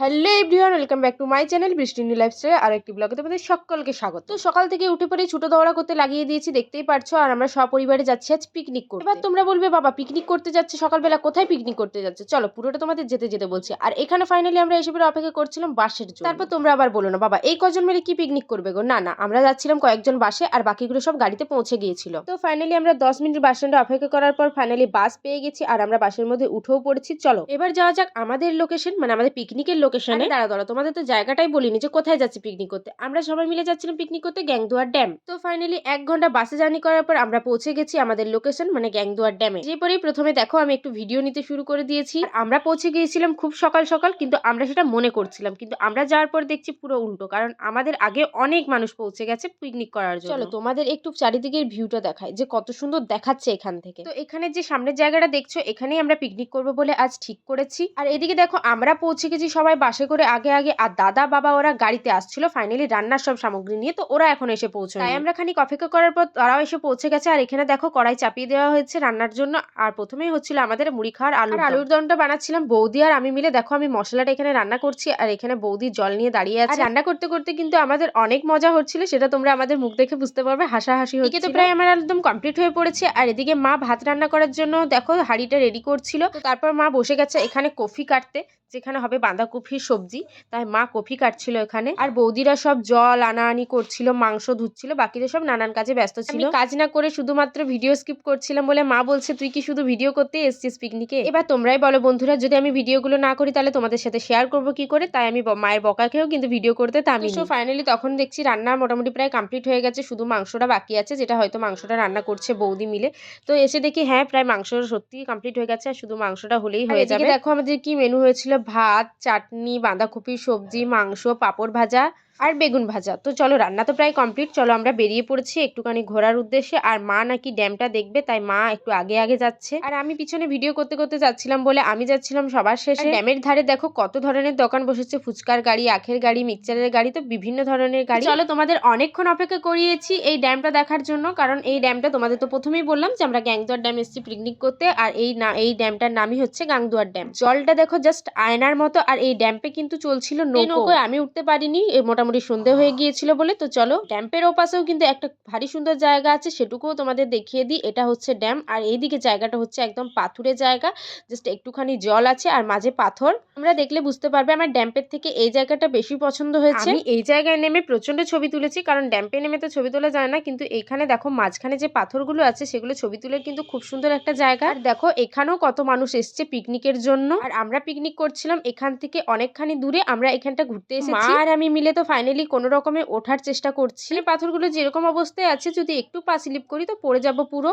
Hello everyone welcome back to my channel Brishti Nil lifestyle আর একটি ব্লগে তোমাদের সকলকে স্বাগত। তো সকাল থেকে উঠে পড়ে ছুটো দৌড়া করতে লাগিয়ে দিয়েছি, দেখতেই পারছ, আর আমরা সপরিবারে যাচ্ছি আজ পিকনিক করতে। এবার তোমরা বলবে, বাবা পিকনিক করতে যাচ্ছে সকালবেলা, কোথায় পিকনিক করতে যাচ্ছে? চলো, পুরোটা তোমাদের যেতে যেতে বলছি। আর এখানে ফাইনালি আমরা এসে অপেক্ষা করছিলাম বাসের জন্য। তারপর তোমরা আবার বলো না, বাবা, এই কজন মিলে কি পিকনিক করবে গো? না না, আমরা যাচ্ছিলাম কয়েকজন বাসে, আর বাকিগুলো সব গাড়িতে পৌঁছে গিয়েছিল। তো ফাইনালি আমরা দশ মিনিট বাস স্ট্যান্ডে অপেক্ষা করার পর ফাইনালি বাস পেয়ে গেছি, আর আমরা বাসের মধ্যে উঠেও পড়েছি। চলো, এবার যাওয়া যাক আমাদের লোকেশন মানে আমাদের পিকনিকের লোকেশনে দাঁড়া দাঁড়া তোমাদের তো জায়গাটাই বলিনি যে কোথায় যাচ্ছি পিকনিক করতে। আমরা সবাই মিলে যাচ্ছিলাম পিকনিক করতে গ্যাংদুয়ার ড্যাম তো ফাইনালি এক ঘণ্টা বাসে জার্নি করার পর আমরা পৌঁছে গেছি আমাদের লোকেশন মানে গ্যাংদুয়ার ড্যামে যে পরেই প্রথমে দেখো আমি একটু ভিডিও নিতে শুরু করে দিয়েছি। আমরা পৌঁছে গিয়েছিলাম খুব সকাল সকাল কিন্তু আমরা সেটা মনে করছিলাম। কিন্তু আমরা যাওয়ার পর দেখছি পুরো উল্টো কারণ আমাদের আগে অনেক মানুষ পৌঁছে গেছে পিকনিক করার জন্য। চলো তোমাদের একটু চারিদিকের ভিউটা দেখায় যে কত সুন্দর দেখাচ্ছে এখান থেকে। তো এখানে যে সামনের জায়গাটা দেখছ এখানেই আমরা পিকনিক করব বলে আজ ঠিক করেছি। আর এদিকে দেখো আমরা পৌঁছে গেছি সবাই বাসে করে আগে আগে আর দাদা বাবা ওরা গাড়িতে আসছিল। ফাইনালি রান্নার সব সামগ্রী নিয়ে তো ওরা এখন এসে পৌঁছায় তাই আমরা খানিক অপেক্ষা করার পর তারাও এসে পৌঁছে গেছে। আর এখানে দেখো কড়াই চাপিয়ে দেওয়া হয়েছে রান্নার জন্য। আর প্রথমেই হচ্ছিল আমাদের মুড়ি খাওয়ার আলু আলুর দমটা বানাচ্ছিলাম বৌদি আর আমি মিলে। দেখো আমি মশলাটা এখানে রান্না করছি আর এখানে বৌদি জল নিয়ে দাঁড়িয়ে আছে। রান্না করতে করতে কিন্তু আমাদের অনেক মজা হচ্ছিল। সেটা তোমরা আমাদের মুখ দেখে বুঝতে পারবে। হাসাহাসি হচ্ছে তো প্রায় আমার একদম কমপ্লিট হয়ে পড়েছে। আর এদিকে মা ভাত রান্না করার জন্য দেখো হাঁড়িটা রেডি করছিল। তারপর মা বসে গেছে এখানে কফি কাটতে। যেখানে হবে বাঁধাকপির সবজি। তাই মা কফি কাটছিল এখানে। আর বৌদিরা সব জল আনাআনি করছিল মাংস ধুচ্ছিল বাকিরা সব নানান কাজে ব্যস্ত ছিল। কাজ না করে শুধুমাত্র ভিডিও স্কিপ করছিলাম বলে মা বলছে তুই কি শুধু ভিডিও করতে এসছিস পিকনিকে এবার তোমরাই বলো বন্ধুরা যদি আমি ভিডিওগুলো না করি তাহলে তোমাদের সাথে শেয়ার করব কি করে? তাই আমি মায়ের বকা খেয়েও কিন্তু ভিডিও করতে তা আমি ফাইনালি তখন দেখছি রান্না মোটামুটি প্রায় কমপ্লিট হয়ে গেছে শুধু মাংসটা বাকি আছে যেটা হয়তো মাংসটা রান্না করছে বৌদি মিলে। তো এসে দেখি হ্যাঁ প্রায় মাংস সত্যি কমপ্লিট হয়ে গেছে আর শুধু মাংসটা হলেই হয়ে যাবে। দেখো আমাদের কি মেনু হয়েছিল ভাত চাটনি বাঁধাকপি সবজি মাংস পাঁপড় ভাজা আর বেগুন ভাজা। তো চলো রান্না তো প্রায় কমপ্লিট চলো আমরা বেরিয়ে পড়েছি একটুখানি ঘোরার উদ্দেশ্যে। আর মা নাকি ড্যামটা দেখবে তাই মা একটু আগে আগে যাচ্ছে। আর আমি পিছনে ভিডিও করতে করতে যাচ্ছিলাম বলে আমি যাচ্ছিলাম সবার শেষে। ড্যামের ধারে দেখো কত ধরনের দোকান বসেছে। ফুচকার গাড়ি আখের গাড়ি মিক্সচারের গাড়ি তো বিভিন্ন ধরনের গাড়ি। চলো তোমাদের অনেকক্ষণ অপেক্ষা করিয়েছি এই ড্যামটা দেখার জন্য। কারণ এই ড্যামটা তোমাদের তো প্রথমেই বললাম যে আমরা গ্যাংদুয়ার ড্যাম এসেছি পিকনিক করতে। আর এই না এই ড্যামটার নামই হচ্ছে গাংদুয়ার ড্যাম। জলটা দেখো জাস্ট আয়নার মতো। আর এই ড্যাম্পে কিন্তু চলছিল নৌকোয় আমি উঠতে পারিনি। এ মোটামুটি সন্ধে হয়ে গিয়েছিল বলে তো চলো ড্যাম্পের ওপাশেও কিন্তু একটা ভারী সুন্দর জায়গা আছে সেটুকুও তোমাদের দেখিয়ে দিই। এটা হচ্ছে ড্যাম আর এইদিকে জায়গাটা হচ্ছে একদম পাথুরে জায়গা জাস্ট একটুখানি জল আছে আর মাঝে পাথর। তোমরা দেখলে বুঝতে পারবে আমার ড্যাম্পের থেকে এই জায়গাটা বেশি পছন্দ হয়েছে। আমি এই জায়গায় নেমে প্রচণ্ড ছবি তুলেছি কারণ ড্যাম্পে নেমে তো ছবি তোলা যায় না কিন্তু এখানে দেখো মাঝখানে যে পাথরগুলো আছে সেগুলো ছবি তুলে কিন্তু খুব সুন্দর একটা জায়গা। আর দেখো এখানেও কত মানুষ এসছে পিকনিকের জন্য। আর আমরা পিকনিক করছিলাম এখান থেকে অনেকখানি দূরে আমরা এখানটা ঘুরতে এসেছি। আর আমি মিলে তো ফাইনালি কোনো রকমে ওঠার চেষ্টা করছি। পাথরগুলো যেরকম অবস্থায় আছে যদি একটু পা স্লিপ করি তো পড়ে যাব পুরো।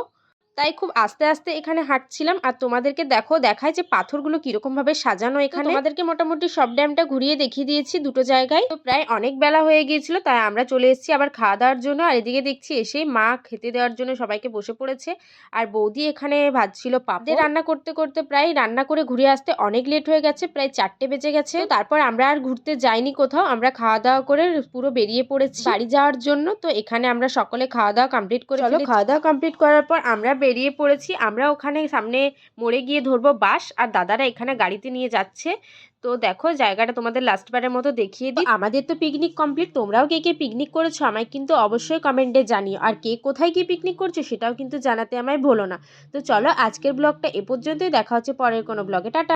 তাই খুব আস্তে আস্তে এখানে হাঁটছিলাম। আর তোমাদেরকে দেখো দেখায় যে পাথরগুলো কীরকম ভাবে সাজানো এখানে। তোমাদেরকে মোটামুটি সব ড্যামটা ঘুরিয়ে দেখিয়ে দিয়েছি দুটো জায়গায়। তো প্রায় অনেক বেলা হয়ে গিয়েছিল তাই আমরা চলে এসেছি আবার খাওয়া দাওয়ার জন্য। আর এদিকে দেখছি এসে মা খেতে দেওয়ার জন্য সবাইকে বসে পড়েছে। আর বৌদি এখানে ভাজছিল পাপড়। রান্না করতে করতে প্রায় রান্না করে ঘুরে আসতে অনেক লেট হয়ে গেছে প্রায় চারটে বেজে গেছে। তারপর আমরা আর ঘুরতে যাইনি কোথাও আমরা খাওয়া দাওয়া করে পুরো বেরিয়ে পড়েছি। বাড়ি যাওয়ার জন্য তো এখানে আমরা সকলে খাওয়া দাওয়া কমপ্লিট করে চলো খাওয়া দাওয়া কমপ্লিট করার পর আমরা বেরিয়ে পড়েছি। আমরা ওখানে সামনে মোড়ে গিয়ে ধরবো বাস আর দাদারা এখানে গাড়িতে নিয়ে যাচ্ছে। তো দেখো জায়গাটা তোমাদের লাস্টবারের মতো দেখিয়ে দিই। আমাদের তো পিকনিক কমপ্লিট তোমরাও কে কে পিকনিক করেছ আমায় কিন্তু অবশ্যই কমেন্টে জানিও। আর কে কোথায় কি পিকনিক করছ সেটাও কিন্তু জানাতে আমায় ভোলো না। তো চলো আজকের ব্লগটা এ পর্যন্তই। দেখা হচ্ছে পরের কোনো ব্লগে টাটা।